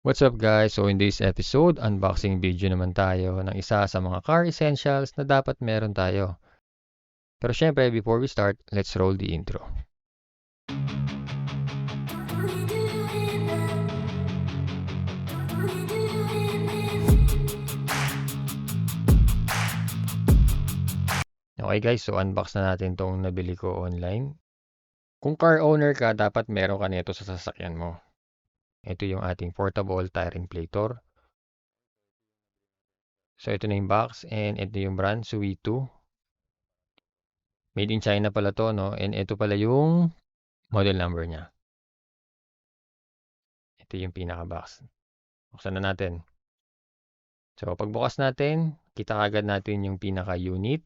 What's up guys? So in this episode, unboxing video naman tayo ng isa sa mga car essentials na dapat meron tayo. Pero syempre, before we start, let's roll the intro. Okay guys, so unbox na natin tong nabili ko online. Kung car owner ka, dapat meron ka nito sa sasakyan mo. Ito yung ating portable tire inflator. So ito na yung box and ito yung brand, Sui 2. Made in China pala to, no? And ito pala yung model number niya. Ito yung pinaka-box. Buksan na natin. So pagbukas natin, kita kagad natin yung pinaka-unit.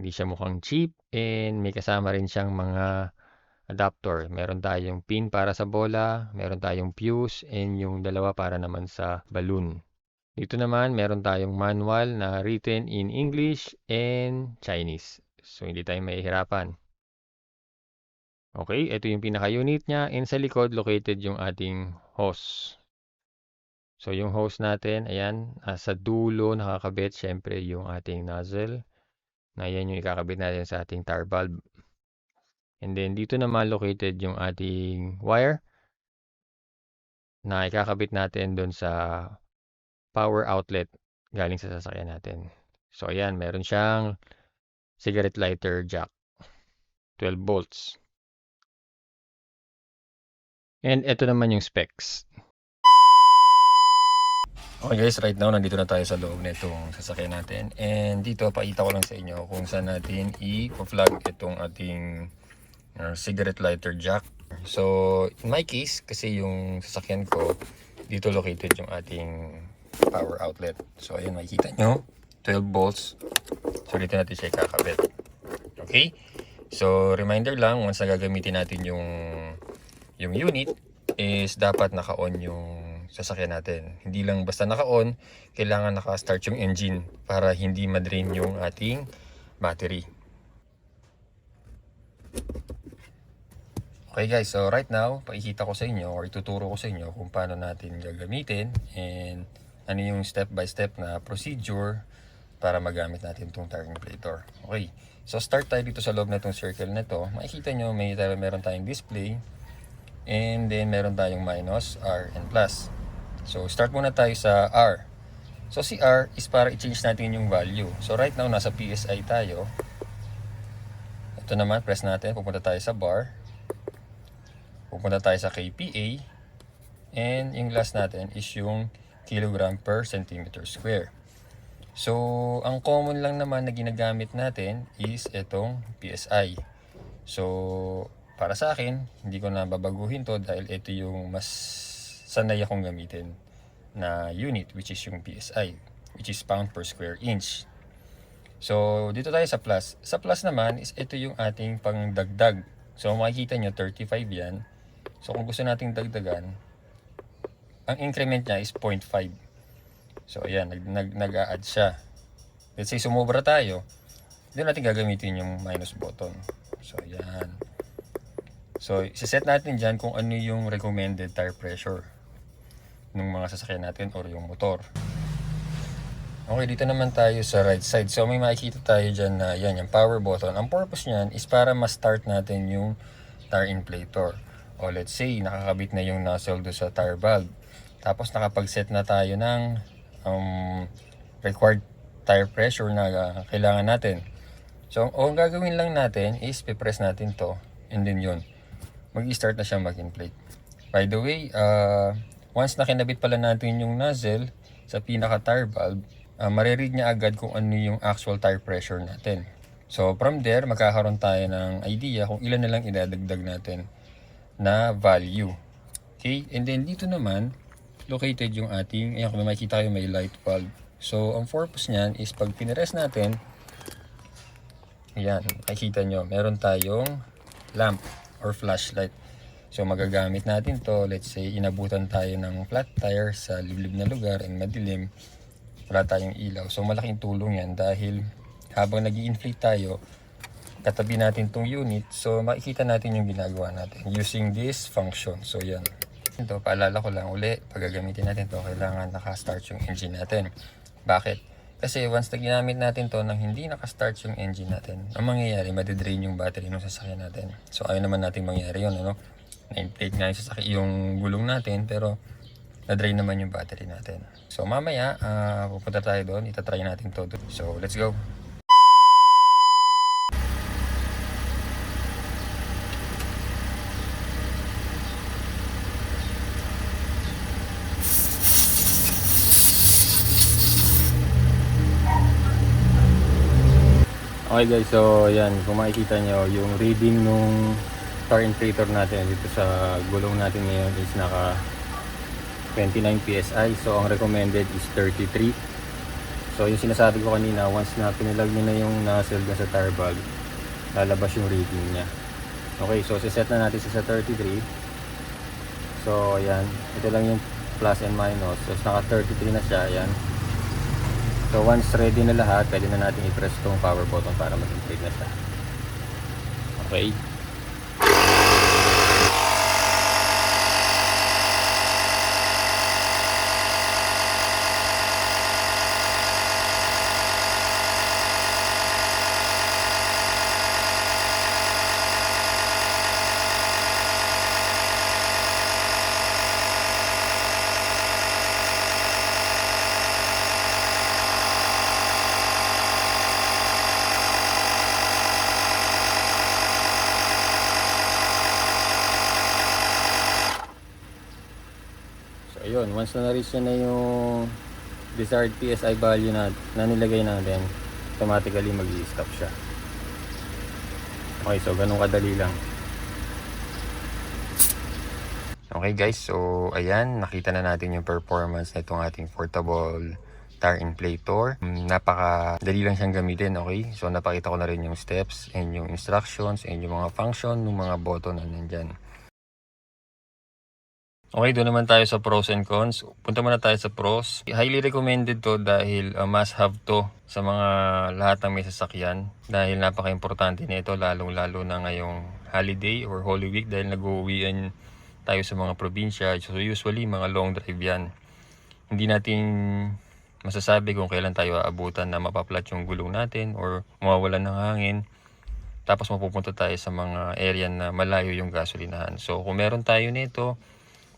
Hindi siya mukhang cheap and may kasama rin siyang mga adapter. Meron tayong pin para sa bola, meron tayong fuse, and yung dalawa para naman sa balloon. Dito naman, meron tayong manual na written in English and Chinese. So, hindi tayo mahihirapan. Okay, ito yung pinaka-unit niya. And sa likod, located yung ating hose. So, yung hose natin, ayan, sa dulo nakakabit, syempre, yung ating nozzle. Na yan yung ikakabit natin sa ating tire valve. And then dito naman located yung ating wire na ikakabit natin doon sa power outlet galing sa sasakyan natin. So ayan, meron siyang cigarette lighter jack. 12 volts. And ito naman yung specs. Okay guys, right now nandito na tayo sa loob nitong sasakyan natin. And dito, pakita ko lang sa inyo kung saan natin i-plug itong ating uh, cigarette lighter jack. So, in my case, kasi yung sasakyan ko, dito located yung ating power outlet. So, ayun, makikita nyo, 12 volts. So, dito natin siya ikakabit. Okay? So, reminder lang, once na gagamitin natin yung, yung unit, is dapat naka-on yung sasakyan natin. Hindi lang basta naka-on, kailangan naka-start yung engine para hindi madrain yung ating battery. Okay guys, so right now, pakikita ko sa inyo or ituturo ko sa inyo kung paano natin gagamitin and ano yung step by step na procedure para magamit natin itong tire inflator. Okay, so start tayo dito sa loob na itong circle na to. Makikita nyo, may meron tayong display and then meron tayong minus, R, and plus. So start muna tayo sa R. So si R is para i-change natin yung value. So right now, nasa PSI tayo. Ito naman, press natin, pupunta tayo sa bar. Pupunta tayo sa KPA. And yung last natin is yung kilogram per centimeter square. So, ang common lang naman na ginagamit natin is itong PSI. So, para sa akin, hindi ko na babaguhin to dahil ito yung mas sanay akong gamitin na unit which is yung PSI which is pound per square inch. So, dito tayo sa plus. Sa plus naman is ito yung ating pangdagdag. So, makikita nyo 35 yan. So kung gusto nating dagdagan, ang increment niya is 0.5. So ayan, nag, nag, nag-a-add siya. Let's say sumobra tayo, doon natin gagamitin yung minus button. So ayan. So set natin dyan kung ano yung recommended tire pressure ng mga sasakyan natin or yung motor. Okay, dito naman tayo sa right side. So may makikita tayo dyan na yan, yung power button. Ang purpose niyan is para ma-start natin yung tire inflator. O let's say, nakakabit na yung nozzle do sa tire valve. Tapos nakapag-set na tayo ng um, required tire pressure na uh, kailangan natin. So, ang gagawin lang natin is pipress natin to and then yun, mag-start na siya mag-inflate. By the way, uh, once na pala natin yung nozzle sa pinaka tire valve, uh, mariread niya agad kung ano yung actual tire pressure natin. So, from there, magkakaroon tayo ng idea kung ilan na lang idadagdag natin na value. Okay? And then dito naman, located yung ating, ayan kung makikita kayo may light bulb. So, ang purpose niyan is pag pinires natin, ayan, makikita nyo, meron tayong lamp or flashlight. So, magagamit natin to, let's say, inabutan tayo ng flat tire sa liblib na lugar and madilim, wala tayong ilaw. So, malaking tulong yan dahil habang nag inflate tayo, katabi natin tong unit. So, makikita natin yung ginagawa natin using this function. So, yan. Ito, paalala ko lang uli, pag gagamitin natin to, kailangan naka-start yung engine natin. Bakit? Kasi once na ginamit natin to nang hindi naka-start yung engine natin, ang mangyayari, madidrain yung battery ng sasakyan natin. So ayaw naman natin mangyari yun, ano? Na-inflate nga yung, sasakyan, yung gulong natin, pero na-drain naman yung battery natin. So mamaya, ah, pupunta tayo doon, itatry natin to. So let's go! Okay guys, so yan, kung makikita nyo, yung reading nung car inflator natin dito sa gulong natin ngayon is naka 29 PSI. So ang recommended is 33. So yung sinasabi ko kanina, once na pinilag nyo na yung nozzle sa tire bag, lalabas yung reading niya. Okay, so siset na natin siya sa 33. So ayan, ito lang yung plus and minus. So naka 33 na siya, ayan. So once ready na lahat, pwede na natin i-press tong power button para mag-inflate na siya. Okay. So ayun, once na na-reach na yung desired PSI value na, na nilagay natin, automatically mag stop siya. Okay, so ganun kadali lang. Okay guys, so ayan, nakita na natin yung performance na itong ating portable tire inflator. Mm, Napaka dali lang siyang gamitin, okay? So napakita ko na rin yung steps and yung instructions and yung mga function ng mga button na nandyan. Okay, doon naman tayo sa pros and cons. Punta muna tayo sa pros. Highly recommended to dahil uh, must have to sa mga lahat ng may sasakyan. Dahil napaka-importante nito lalong-lalo na ngayong holiday or Holy Week dahil nag-uwian tayo sa mga probinsya. So usually mga long drive yan. Hindi natin masasabi kung kailan tayo aabutan na mapaplat yung gulong natin or mawawalan ng hangin. Tapos mapupunta tayo sa mga area na malayo yung gasolinahan. So kung meron tayo nito,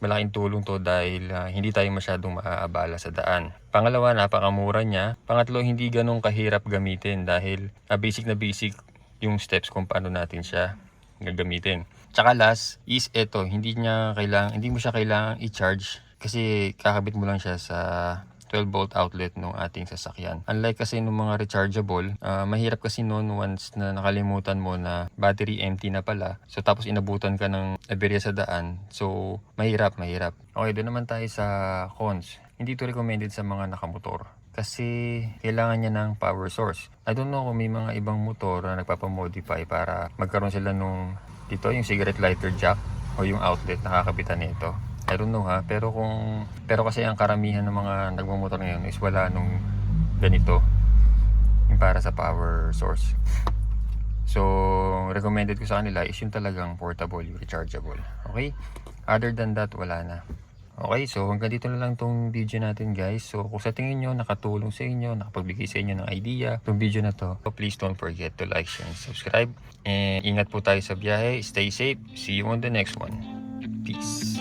malaking tulong to dahil ah, hindi tayo masyadong maaabala sa daan. Pangalawa, napakamura niya. Pangatlo, hindi ganun kahirap gamitin dahil ah, basic na basic yung steps kung paano natin siya gagamitin. Tsaka last is ito, hindi niya kailangan, hindi mo siya kailangan i-charge kasi kakabit mo lang siya sa 12 volt outlet ng ating sasakyan. Unlike kasi ng mga rechargeable, ah, mahirap kasi noon once na nakalimutan mo na battery empty na pala. So tapos inabutan ka ng aberya sa daan. So mahirap, mahirap. Okay, doon naman tayo sa cons. Hindi to recommended sa mga nakamotor. Kasi kailangan niya ng power source. I don't know kung may mga ibang motor na nagpapamodify para magkaroon sila nung dito yung cigarette lighter jack o yung outlet na kakabitan nito. I don't know ha, pero kung pero kasi ang karamihan ng mga nagmamotor ngayon is wala nung ganito yung para sa power source. So, recommended ko sa kanila is yung talagang portable, yung rechargeable. Okay? Other than that, wala na. Okay, so hanggang dito na lang tong video natin guys. So kung sa tingin nyo nakatulong sa inyo, nakapagbigay sa inyo ng idea tong video na to, so please don't forget to like, share, and subscribe. And ingat po tayo sa biyahe. Stay safe. See you on the next one. Peace.